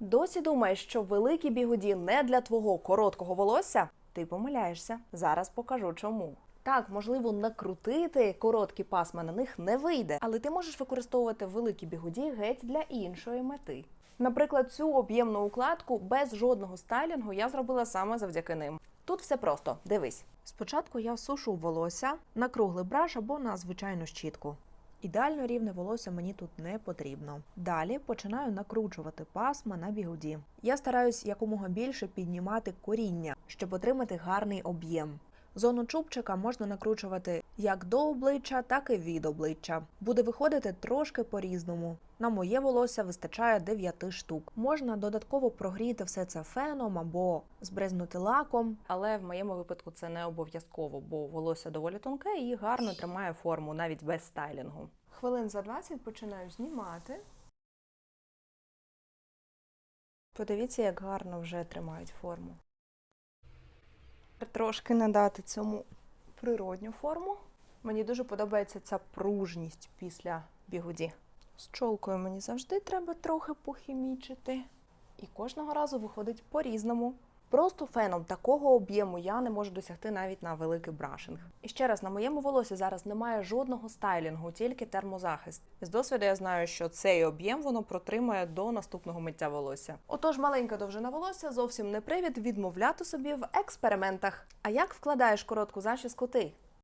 Досі думаєш, що великі бігуді не для твого короткого волосся? Ти помиляєшся. Зараз покажу чому. Так, можливо, накрутити короткі пасма на них не вийде, але ти можеш використовувати великі бігуді геть для іншої мети. Наприклад, цю об'ємну укладку без жодного стайлінгу я зробила саме завдяки ним. Тут все просто, дивись. Спочатку я сушу волосся на круглий браш або на звичайну щітку. Ідеально рівне волосся мені тут не потрібно. Далі починаю накручувати пасма на бігуді. Я стараюсь якомога більше піднімати коріння, щоб отримати гарний об'єм. Зону чубчика можна накручувати як до обличчя, так і від обличчя. Буде виходити трошки по-різному. На моє волосся вистачає 9 штук. Можна додатково прогріти все це феном або збризнути лаком. Але в моєму випадку це не обов'язково, бо волосся доволі тонке і гарно тримає форму навіть без стайлінгу. Хвилин за 20 починаю знімати. Подивіться, як гарно вже тримають форму. Трошки надати цьому природню форму. Мені дуже подобається ця пружність після бігуді. З чолкою мені завжди треба трохи похімічити. І кожного разу виходить по-різному. Просто феном такого об'єму я не можу досягти навіть на великий брашинг. І ще раз, на моєму волосі зараз немає жодного стайлінгу, тільки термозахист. З досвіду я знаю, що цей об'єм воно протримує до наступного миття волосся. Отож, маленька довжина волосся зовсім не привід відмовляти собі в експериментах. А як вкладаєш коротку зачіску ти?